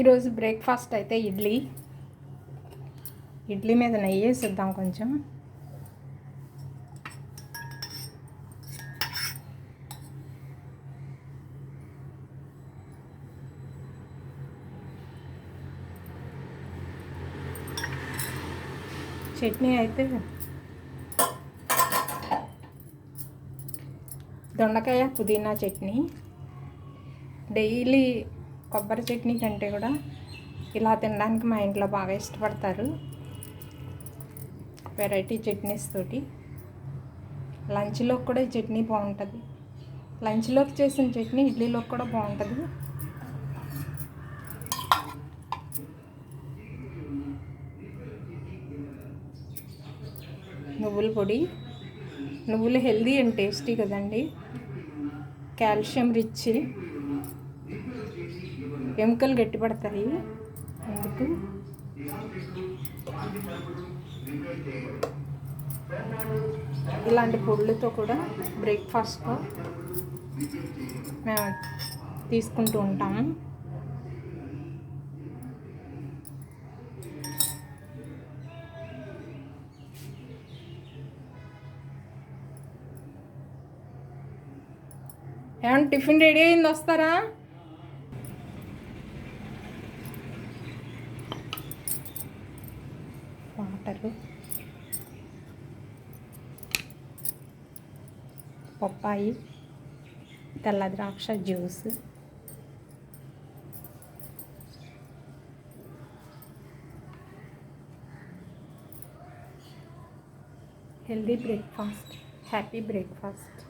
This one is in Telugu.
ఈరోజు బ్రేక్ఫాస్ట్ అయితే ఇడ్లీ. ఇడ్లీ మీద నెయ్యి వేసిద్దాం కొంచెం. చట్నీ అయితే దొండకాయ పుదీనా చట్నీ. డైలీ కొబ్బరి చట్నీ కంటే కూడా ఇలా తినడానికి మా ఇంట్లో బాగా ఇష్టపడతారు వెరైటీ చట్నీస్ తోటి. లంచ్లోకి కూడా ఈ చట్నీ బాగుంటుంది. లంచ్లోకి చేసిన చట్నీ ఇడ్లీలోకి కూడా బాగుంటుంది. నువ్వుల పొడి. నువ్వులు హెల్దీ అండ్ టేస్టీ కదండి. కాల్షియం రిచ్ ఎముకలు గట్టిపడతాయి. అందుకు ఇలాంటి పొడులతో కూడా బ్రేక్ఫాస్ట్లో మేము తీసుకుంటూ ఉంటాము. ఏమన్నా టిఫిన్ రెడీ అయింది వస్తారా? టమాటాలు పప్పాయి తెల్ల ద్రాక్ష juice. Healthy breakfast happy breakfast.